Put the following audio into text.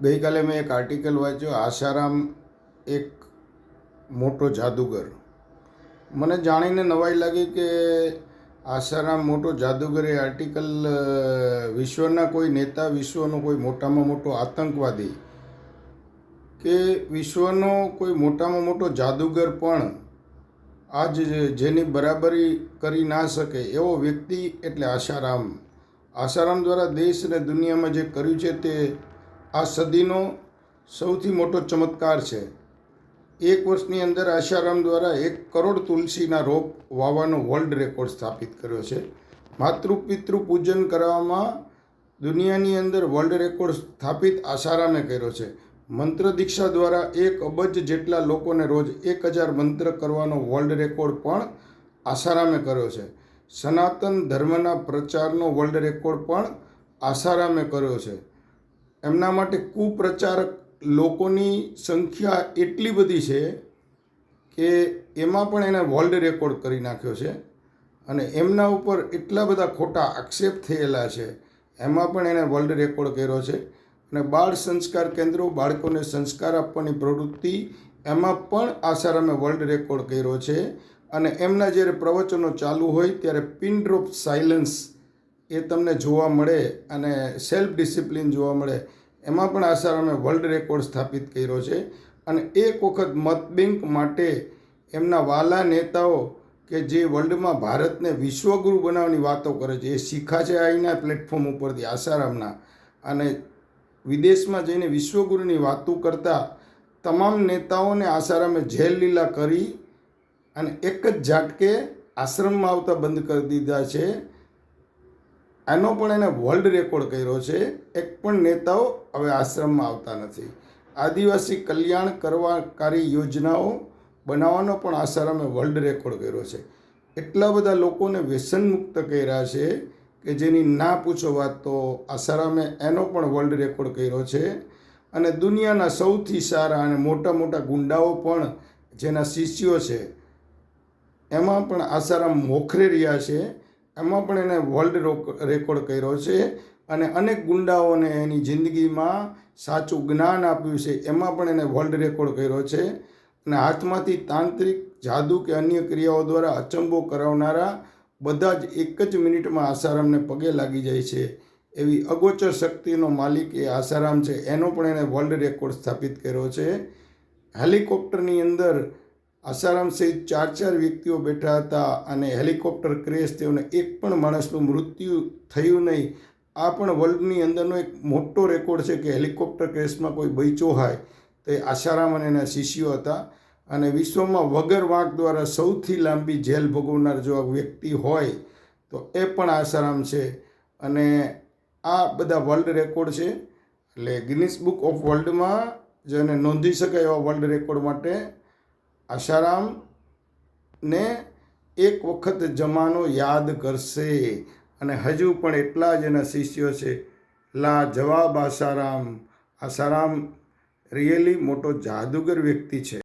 ગઈકાલે મેં એક આર્ટિકલ વાંચ્યો, આશારામ એક મોટો જાદુગર. મને જાણીને નવાઈ લાગી કે આશારામ મોટો જાદુગર એ આર્ટિકલ વિશ્વના કોઈ નેતા, વિશ્વનો કોઈ મોટામાં મોટો આતંકવાદી કે વિશ્વનો કોઈ મોટામાં મોટો જાદુગર પણ આજ જેની બરાબરી કરી ના શકે એવો વ્યક્તિ એટલે આશારામ. આશારામ દ્વારા દેશ અને દુનિયામાં જે કર્યું છે તે આ સદીનો સૌથી મોટો ચમત્કાર છે. એક વર્ષની અંદર આશારામ દ્વારા એક કરોડ તુલસીના રોપ વાવવાનો વર્લ્ડ રેકોર્ડ સ્થાપિત કર્યો છે. માતૃ પિતૃ પૂજન કરવામાં દુનિયાની અંદર વર્લ્ડ રેકોર્ડ સ્થાપિત આશારામે કર્યો છે. મંત્ર દીક્ષા દ્વારા એક અબજ જેટલા લોકોને રોજ એક હજાર મંત્ર કરવાનો વર્લ્ડ રેકોર્ડ પણ આસારામે કર્યો છે. સનાતન ધર્મના પ્રચારનો વર્લ્ડ રેકોર્ડ પણ આસારામે કર્યો છે. એમના માટે કુપ્રચારક લોકોની સંખ્યા એટલી બધી છે કે એમાં પણ એને વર્લ્ડ રેકોર્ડ કરી નાખ્યો છે અને એમના ઉપર એટલા બધા ખોટા આક્ષેપ થયેલા છે. એમાં પણ એને વર્લ્ડ રેકોર્ડ કર્યો છે અને બાળ સંસ્કાર કેન્દ્રો બાળકોને સંસ્કાર આપવાની પ્રવૃત્તિ એમાં પણ આસારામે વર્લ્ડ રેકોર્ડ કર્યો છે અને એમના જ્યારે પ્રવચનો ચાલુ હોય ત્યારે પિન ડ્રોપ સાયલન્સ એ તમને જોવા મળે અને સેલ્ફ ડિસિપ્લિન જોવા મળે, એમાં પણ આસારામે વર્લ્ડ રેકોર્ડ સ્થાપિત કર્યો છે. અને એક વખત મત બેંક માટે એમના વાલા નેતાઓ કે જે વર્લ્ડમાં ભારતને વિશ્વગુરુ બનાવવાની વાતો કરે છે, એ શીખા છે અહીંના પ્લેટફોર્મ ઉપરથી આસારામના અને વિદેશમાં જઈને વિશ્વગુરુની વાતો કરતા તમામ નેતાઓને આસારામે જેલ લીલા કરી અને એક જ ઝાટકે આશ્રમમાં આવતા બંધ કરી દીધા છે. આનો પણ એને વર્લ્ડ રેકોર્ડ કર્યો છે. એક પણ નેતાઓ હવે આશ્રમમાં આવતા નથી. આદિવાસી કલ્યાણ કરવાકારી યોજનાઓ બનાવવાનો પણ આસારામે વર્લ્ડ રેકોર્ડ કર્યો છે. એટલા બધા લોકોને વ્યસન મુક્ત કર્યા છે કે જેની ના પૂછો વાત તો આસારામે એનો પણ વર્લ્ડ રેકોર્ડ કર્યો છે. અને દુનિયાના સૌથી સારા અને મોટા મોટા ગુંડાઓ પણ જેના શિષ્યો છે, એમાં પણ આસારામ મોખરે રહ્યા છે. એમાં પણ એને વર્લ્ડ રેકોર્ડ કર્યો છે અને અનેક ગુંડાઓને એની જિંદગીમાં સાચું જ્ઞાન આપ્યું છે. એમાં પણ એને વર્લ્ડ રેકોર્ડ કર્યો છે. અને હાથમાંથી તાંત્રિક જાદુ કે અન્ય ક્રિયાઓ દ્વારા અચંબો કરાવનારા બધા જ એક જ મિનિટમાં આસારામને પગે લાગી જાય છે. એવી અગોચર શક્તિનો માલિક એ આસારામ છે. એનો પણ એણે વર્લ્ડ રેકોર્ડ સ્થાપિત કર્યો છે. હેલિકોપ્ટરની અંદર આસારામ સહિત ચાર ચાર વ્યક્તિઓ બેઠા હતા અને હેલિકોપ્ટર ક્રેશ તેઓને એક પણ માણસનું મૃત્યુ થયું નહીં. આ પણ વર્લ્ડની અંદરનો એક મોટો રેકોર્ડ છે કે હેલિકોપ્ટર ક્રેશમાં કોઈ બચ્યો હોય તો આસારામ અને એના શિષ્યો હતા. અને વિશ્વમાં વગર વાંક દ્વારા સૌથી લાંબી જેલ ભોગવનાર જો વ્યક્તિ હોય તો એ પણ આસારામ છે. અને આ બધા વર્લ્ડ રેકોર્ડ છે. એટલે ગિનિસ બુક ઓફ વર્લ્ડમાં જેને નોંધી શકાય એવા વર્લ્ડ રેકોર્ડ માટે આશારામ ને એક વખત જમાનો યાદ કરશે અને હજુ પણ એટલા જ એના શિષ્યો છે, લા જવાબ આસારામ આસારામ રિયલી મોટો જાદુગર વ્યક્તિ છે.